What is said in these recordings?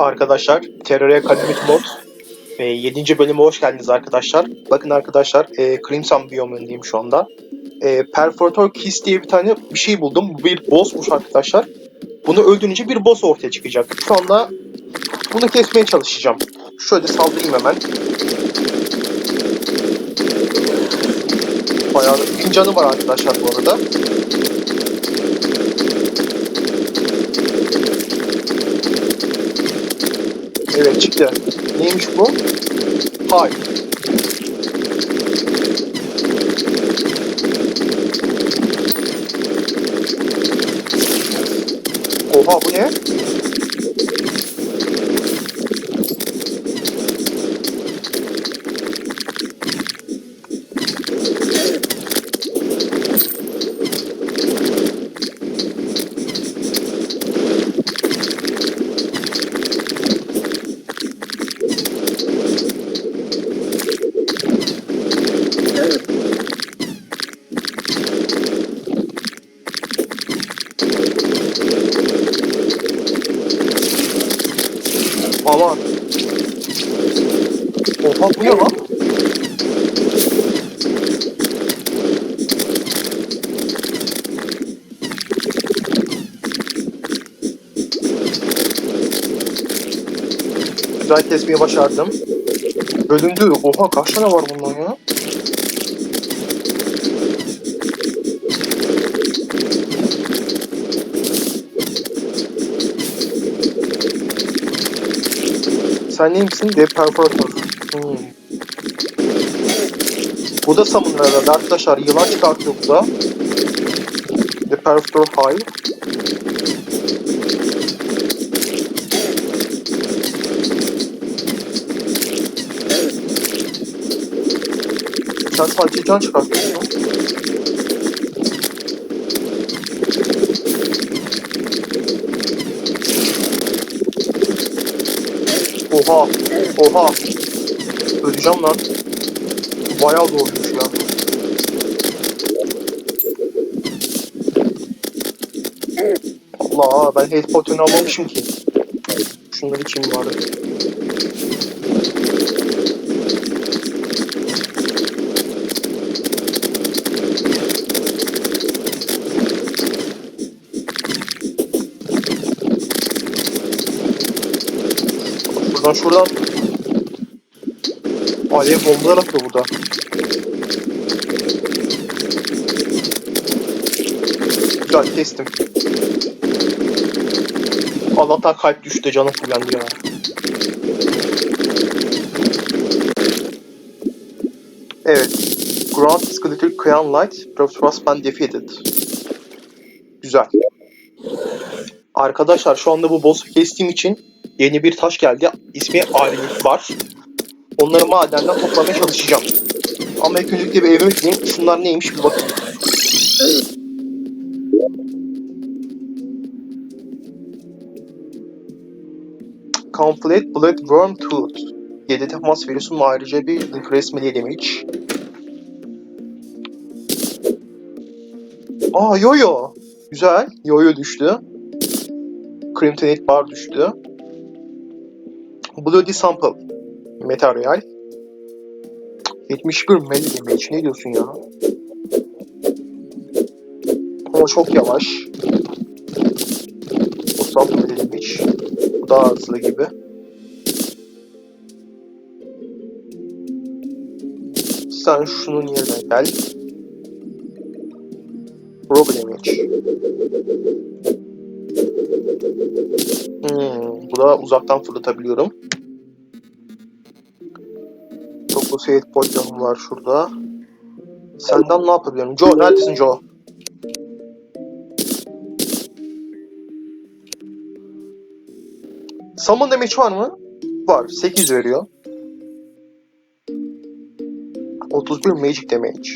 Arkadaşlar Terror'a Calamity Mod e, 7. bölüme hoş geldiniz arkadaşlar. Bakın arkadaşlar e, Crimson biyomundayım şu anda. E, Perforator Kiss diye bir tane bir şey buldum. Bu bir bossmuş arkadaşlar. Bunu öldürünce bir boss ortaya çıkacak. Şu anda bunu kesmeye çalışacağım. Şöyle saldırayım hemen. Bayağı da bin canı var arkadaşlar bu arada. Evet çıktı. Neymiş bu? Hay. Oha bu ne? Aman. Oha bu ne lan? Güzel kesmeyi başardım. Bölündü. Oha kaç tane var bundan Sen neymişsin? Dev Perforator. Hmm. Bu da Summoner herhalde arkadaşlar. Yılan çıkartıyor bu da. The Perforator High. Sen sadece can çıkartıyorsun. Oha. Oha. Öleceğim lan. Bayağı zormuş ya. Allah ben health potion'u almamışım ki. Şunları içeyim bari. Şuradan şuradan. Alev bombalar atıyor burada. Güzel kestim. Allah'tan kalp düştü canım fullendi ya. Evet. Ground Skeletal Crayon Light Professor been defeated. Güzel. Arkadaşlar şu anda bu boss'u kestiğim için yeni bir taş geldi. İsmi Arinit var. Onları madenden toplamaya çalışacağım. Ama ilk öncelikle bir evime gideyim. Şunlar neymiş bir bakayım. Complete Blood Worm Tooth. 7 temas ve ayrıca bir Melee Damage. Aa yo-yo. Güzel. Yo-yo düştü. Kryptonite Bar düştü. Bloody Sample. Materyal. 71 melee damage. Ne diyorsun ya? Ama çok yavaş. O sample melee damage. Bu daha hızlı gibi. Sen şunun yerine gel. Rogue damage. Hmm, bu da uzaktan fırlatabiliyorum. 9 hit potion'um var şurada. Senden ne yapabilirim? Joe neredesin Joe? Summon damage var mı? Var. 8 veriyor. 31 magic damage.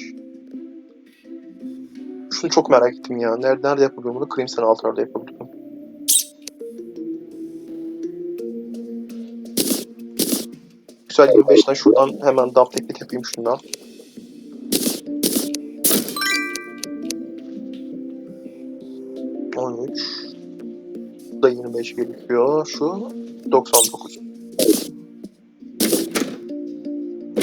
Şunu çok merak ettim ya. Nerede, nerede yapabiliyorum bunu? Crimson Altar'da yapabiliyorum. Güzel 25'ten şuradan hemen daft teklit yapayım şundan. On da 25 gerekiyor. Şu 99.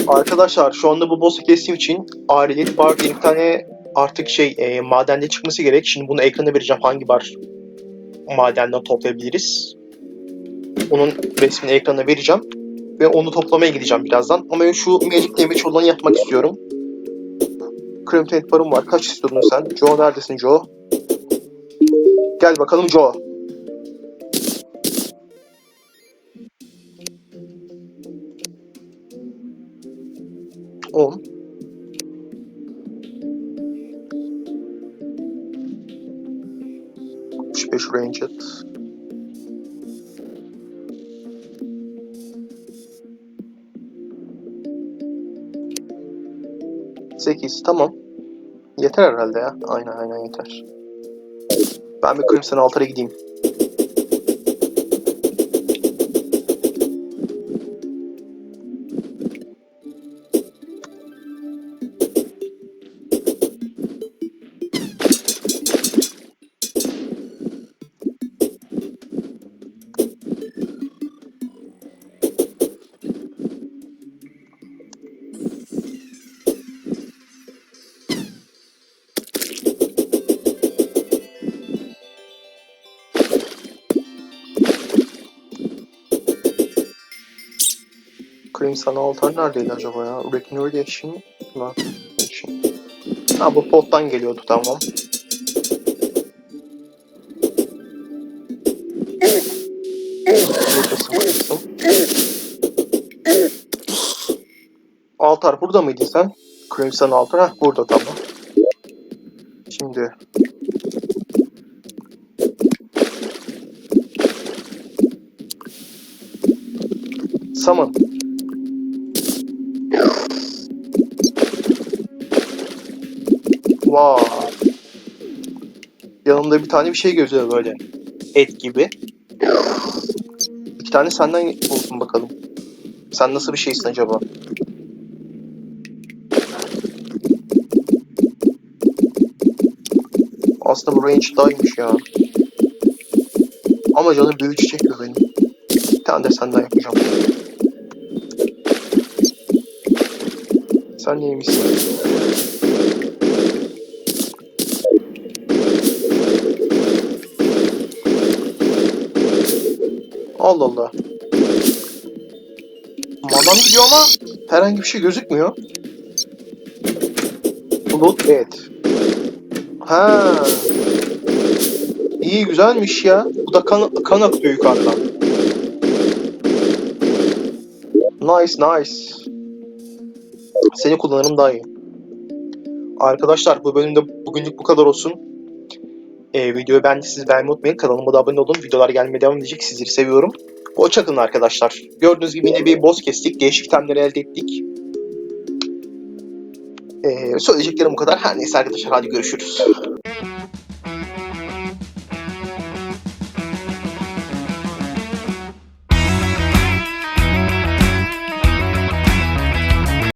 Arkadaşlar şu anda bu boss'u kestiğim için aileli bar bir tane artık şey e, madende çıkması gerek. Şimdi bunu ekrana vereceğim hangi bar madenden toplayabiliriz. Onun resmini ekrana vereceğim. Ve onu toplamaya gideceğim birazdan. Ama şu Magic Damage olanı yapmak istiyorum. Cream Taint barım var. Kaç istiyordun sen? Joe neredesin Joe? Gel bakalım Joe. On. Beş ranged. Sekiz tamam. Yeter herhalde ya. Aynen aynen yeter. Ben bir Crimson Altar'a gideyim. Crimson Altar neredeydi acaba ya? Recognition mı? Ha bu pottan geliyordu tamam. Altar burada mıydın sen? Crimson Altar ha burada tamam. Şimdi Summon. Vay. Yanımda bir tane bir şey gözüyor böyle. Et gibi. İki tane senden olsun bakalım. Sen nasıl bir şeysin acaba? Aslında bu range daymış ya. Ama canım büyücü çekiyor benim. Bir tane de senden yapacağım. Sen neymişsin? Allah Allah. Madam gidiyor ama herhangi bir şey gözükmüyor. Bulut evet. Ha. İyi güzelmiş ya. Bu da kan, kan akıyor yukarıdan. Nice nice. Seni kullanırım daha iyi. Arkadaşlar bu bölümde bugünlük bu kadar olsun. Ee, videoyu beğendiyseniz beğenmeyi unutmayın. Kanalıma da abone olun. Videolar gelmeye devam edecek. Sizleri seviyorum. Hoşçakalın arkadaşlar. Gördüğünüz gibi yine bir boss kestik. Değişik itemleri elde ettik. Ee, söyleyeceklerim bu kadar. Her neyse arkadaşlar hadi görüşürüz.